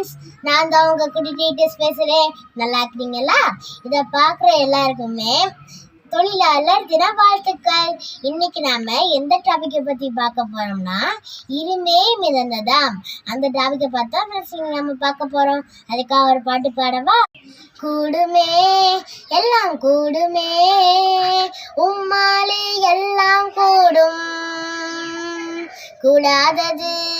Friends நான் தான் உங்கள் குட்டி டீட்டர்ஸ் பேசுறேன். நல்லா இருக்கிறீங்களா? இதை பார்க்குற எல்லாருக்குமே தொழிலாளர் தின வாழ்த்துக்கள். இன்னைக்கு நாம எந்த டாபிக்கை பத்தி பார்க்க போறோம்னா இருமே மிதந்ததாம். அந்த டாபிக்கை பார்த்தா ஃப்ரெண்ட்ஸ் நம்ம பார்க்க போறோம். அதுக்காக ஒரு பாட்டு பாடவா? கூடுமே எல்லாம் கூடுமே. உம்மாலே எல்லாம் கூடும். கூடாதது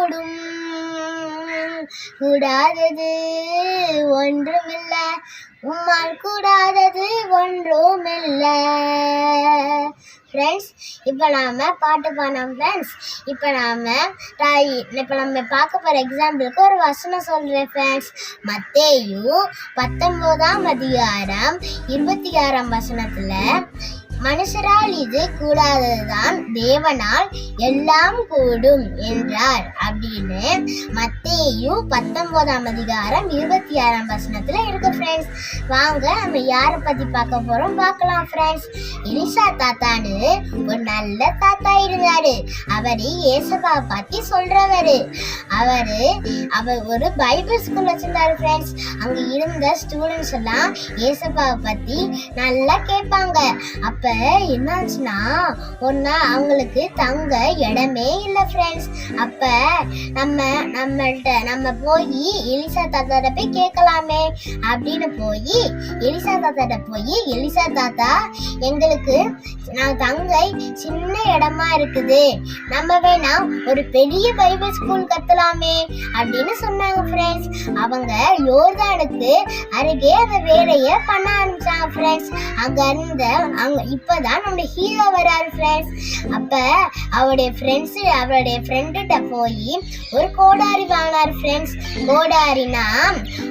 கூடாதது ஒன்றுமில்ல. உம்மால் கூடாதது ஒன்றுமில்ல. ஃப்ரெண்ட்ஸ் இப்போ நாம் பாட்டு பாடம் ஃப்ரெண்ட்ஸ் இப்போ நாம் தாய் இப்போ நம்ம பார்க்க போகிற எக்ஸாம்பிளுக்கு ஒரு வசனம் சொல்கிறேன் ஃப்ரெண்ட்ஸ் மத்தேயும் பத்தொம்போதாம் அதிகாரம் இருபத்தி ஆறாம் வசனத்தில் மனுஷரால் இது கூடாததுதான். தேவனால் எல்லாம் கூடும் என்றார். அப்படின்னு மத்தேயு பத்தொன்பதாம் அதிகாரம் இருபத்தி ஆறாம் வசனத்துல இருக்கு ஃப்ரெண்ட்ஸ் வாங்க நம்ம யாரை பத்தி பார்க்க போறோம் பார்க்கலாம் ஃப்ரெண்ட்ஸ் எலிசா தாத்தான்னு ஒரு நல்ல தாத்தா இருந்தாரு. அவரு ஏசப்பா பத்தி சொல்றவரு. அவரு அவர் ஒரு பைபிள் ஸ்கூல் வச்சிருந்தாரு ஃப்ரெண்ட்ஸ் அங்க இருந்த ஸ்டூடெண்ட்ஸ் எல்லாம் ஏசப்பாவை பத்தி நல்லா கேட்பாங்க. அப்ப என்னாச்சுன்னா ஒன்னா அவங்களுக்கு தங்க இடமே இல்லை ஃப்ரெண்ட்ஸ் அப்ப நம்ம நம்மள்ட்ட நம்ம போய் எலிசா தாத்தாட்ட போய் கேட்கலாமே. அப்படின்னு போய் எலிசா தாத்தாட்ட போய் எலிசா தாத்தா எங்களுக்கு நான் தங்கை சின்ன இடமா இருக்குது. நம்ம வேணா ஒரு பெரிய பைபிள் ஸ்கூல் கத்தலாமே அப்படின்னு சொன்னாங்க ஃப்ரெண்ட்ஸ் அவங்க யோர்தானுக்கு அருகே அந்த வேலையை பண்ண ஆரம்பிச்சாங்க ஃப்ரெண்ட்ஸ் அங்க இருந்த அங்க அப்பதான் நம்முடைய ஹீரோ வராரு ஃப்ரெண்ட்ஸ் அப்ப அவருடைய ஃப்ரெண்ட்ஸ் அவருடைய ஃப்ரெண்டுகிட்ட போய் ஒரு கோடாரி வாங்கினார் ஃப்ரெண்ட்ஸ் கோடாரினா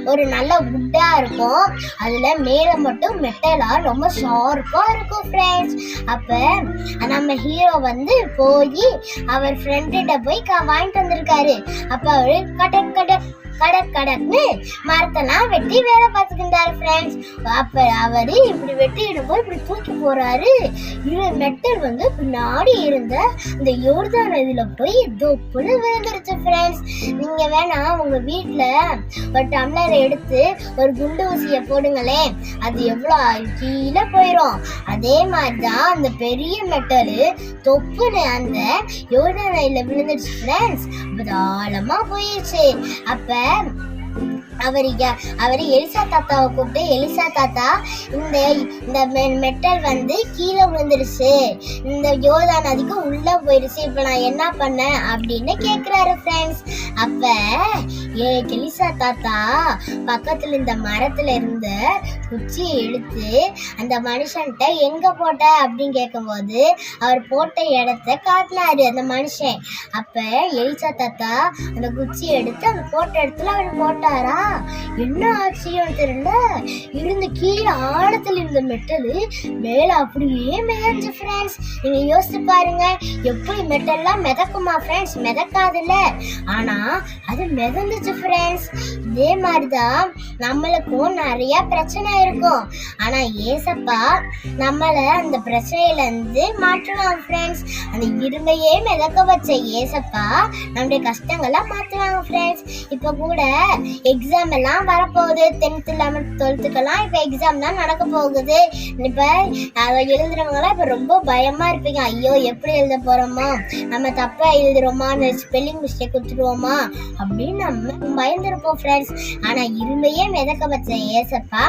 ஒரு நல்ல வுட்டா இருக்கும். அதுல மேல மட்டும் மெட்டலா ரொம்ப ஷார்ப்பா இருக்கும் ஃப்ரெண்ட்ஸ் அப்ப நம்ம ஹீரோ வந்து போய் அவர் ஃப்ரெண்டுகிட்ட போய் வாங்கிட்டு வந்திருக்காரு. அப்ப அவரு கடக் கடக் கடக் கடக்னு மரத்தெல்லாம் வெட்டி வேலை பார்த்துக்கிட்டாரு ஃப்ரெண்ட்ஸ் அப்ப அவரு இப்படி வெட்டிடும் போது இப்படி தூக்கி போறாரு. இரு மெட்டல் வந்து பின்னாடி இருந்த இந்த யோர்தான் நதியில போய் தொப்புன்னு விழுந்துருச்சு ஃப்ரெண்ட்ஸ் நீங்க வேணா உங்க வீட்டுல ஒரு டம்ளர் எடுத்து ஒரு குண்டு ஊசியை போடுங்களேன். அது எவ்வளோ கீழே போயிடும் அதே மாதிரி தான் அந்த பெரிய மெட்டலு தொப்புன்னு அந்த யோர்தான் நதியில விழுந்துருச்சு ஃப்ரெண்ட்ஸ் ஆழமா போயிடுச்சு அப்ப Claro. அவர் அவர் எலிசா தாத்தாவை கூப்பிட்டு எலிசா தாத்தா இந்த இந்த மெ- மெட்டல் வந்து கீழே விழுந்துருச்சு. இந்த யோதா நதிக்கு உள்ளே போயிடுச்சு இப்போ நான் என்ன பண்ணேன்? அப்படின்னு கேட்குறாரு ஃப்ரெண்ட்ஸ் அப்போ ஏ எலிசா தாத்தா பக்கத்தில் இந்த மரத்தில் இருந்த குச்சியை இழுத்து அந்த மனுஷன்கிட்ட எங்கே போட்ட? அப்படின்னு கேட்கும்போது அவர் போட்ட இடத்த காட்டினாரு அந்த மனுஷன். அப்போ எலிசா தாத்தா அந்த குச்சியை எடுத்து அந்த போட்ட இடத்துல அவர் கொண்டாரா? என்ன ஆச்சரியம் தெரியல இருந்து கீழே ஆழத்தில் இருந்த மெட்டலு மேல அப்படியே மிதஞ்சு ஃப்ரெண்ட்ஸ் நீங்க யோசிச்சு பாருங்க. எப்படி மெட்டல்லாம் மிதக்குமா ஃப்ரெண்ட்ஸ் மிதக்காதுல்ல. ஆனா அது மிதந்துச்சு ஃப்ரெண்ட்ஸ் இதே மாதிரிதான் நம்மளுக்கும் நிறைய பிரச்சனை இருக்கும். ஆனா ஏசப்பா நம்மள அந்த பிரச்சனையில இருந்து மாற்றுவாங்க ஃப்ரெண்ட்ஸ் அந்த இருமையே மிதக்க வச்ச ஏசப்பா நம்முடைய கஷ்டங்களை மாத்துவாங்க ஃப்ரெண்ட்ஸ் இப்போ கூட எக்ஸாம் எல்லாம் வரப்போகுது. டென்த்து லெவன்த் டுவெல்த்துக்கெல்லாம் இப்போ எக்ஸாம் தான் நடக்க போகுது. இப்போ அதை எழுதுறவங்களாம் இப்போ ரொம்ப பயமாக இருப்பீங்க. ஐயோ எப்படி எழுத போகிறோமோ நம்ம தப்பாக எழுதுறோமான்னு ஸ்பெல்லிங் மிஸ்டேக் கொடுத்துருவோமா? அப்படின்னு நம்ம பயந்துருப்போம் ஃப்ரெண்ட்ஸ் ஆனால் இருமையே மிதக்க வச்ச ஏசப்பா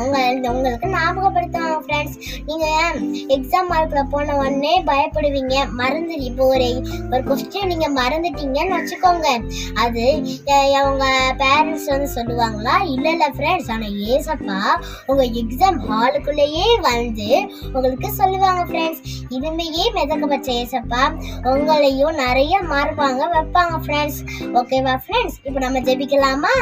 உங்கள் உங்களுக்கு ஞாபகப்படுத்துவாங்க ஃப்ரெண்ட்ஸ் நீங்கள் எக்ஸாம் மார்க்கில் போன உடனே பயப்படுவீங்க. மறந்து இப்போ ஒரு ஒரு கொஸ்டின் நீங்கள் மறந்துட்டீங்கன்னு வச்சுக்கோங்க. அது அவங்க அவங்க பேரண்ட்ஸ் வந்து சொல்லுவாங்களா? இல்ல இல்ல ஃப்ரெண்ட்ஸ் ஆனா ஏசப்பா உங்க எக்ஸாம் ஹாலுக்குள்ளேயே வந்து உங்களுக்கு சொல்லுவாங்க ஃப்ரெண்ட்ஸ் இதுமையே மிதக்க வச்ச ஏசப்பா உங்களையும் நிறைய மார்க் வாங்க வைப்பாங்க ஃப்ரெண்ட்ஸ் ஓகேவா ஃப்ரெண்ட்ஸ் இப்போ நம்ம ஜெபிக்கலாமா?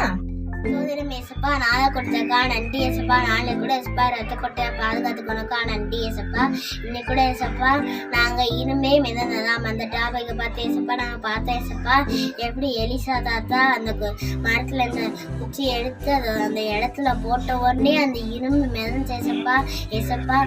சோதனம் ஏசப்பா நாளை கொடுத்தக்கா நன்றி ஏசப்பா. நாளை கூட ஏசப்பா ரத்த கொட்டையை பாதுகாத்துக்கணுக்கா நன்றி ஏசப்பா. இன்னைக்கு கூட ஏசப்பா நாங்கள் இனிமே மிதந்ததாம். அந்த டாபிக்கை பார்த்து ஏசப்பா நாங்கள் பார்த்தோம் ஏசப்பா. எப்படி எலிசா தாத்தா அந்த மரத்தில் மரத்துல இந்த குச்சி எடுத்து அது அந்த இடத்துல போட்ட உடனே அந்த இரும்பு மிதந்துச்சு ஏசப்பா. ஏசப்பா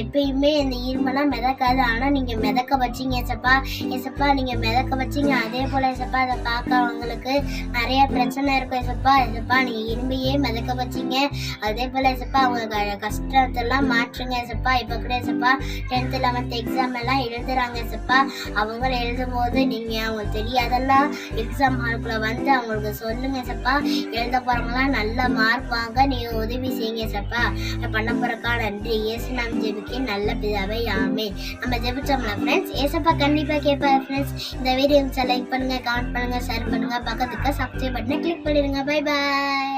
எப்பயுமே இந்த இரும்பெல்லாம் மிதக்காது. ஆனால் நீங்கள் மிதக்க வச்சீங்க ஏசப்பா. ஏசப்பா நீங்கள் மிதக்க வச்சீங்க. அதே போல் ஏசப்பா அதை பார்க்கறவங்களுக்கு நிறைய பிரச்சனை இருக்கும் ஏசப்பா. ஏசப்பா நீங்கள் இரும்பையே மிதக்க வச்சீங்க. அதே போல் ஏசப்பா அவங்க க- கஷ்டத்தெல்லாம் மாற்றுங்க செப்பா இப்போ கூட ஏசப்பா டென்த்து லெவன்த் எக்ஸாம் எல்லாம் எழுதுறாங்க செப்பா அவங்கள எழுதும் போது நீங்கள் அவங்களுக்கு தெரியாதெல்லாம் எக்ஸாம் ஹாலுக்குள்ள வந்து அவங்களுக்கு சொல்லுங்க ஏசப்பா எழுத போகிறவங்களாம் நல்ல மார்க் வாங்க நீங்கள் உதவி செய்யுங்க செப்பா பண்ண போகிறக்கா நன்றி. இயேசு நாம் ஜெபிக்க நல்ல பிதாவை ஆமே நம்ம ஜெபிச்சோம்ல ஃப்ரெண்ட்ஸ் ஏசப்பா கண்டிப்பாக கேட்பாரு ஃப்ரெண்ட்ஸ் இந்த வீடியோ லைக் பண்ணுங்க கமெண்ட் பண்ணுங்க ஷேர் பண்ணுங்க. பக்கத்துக்கு சப்ஸ்கிரைப் பட்டனை கிளிக் பண்ணிடுங்க. Bye bye Bye.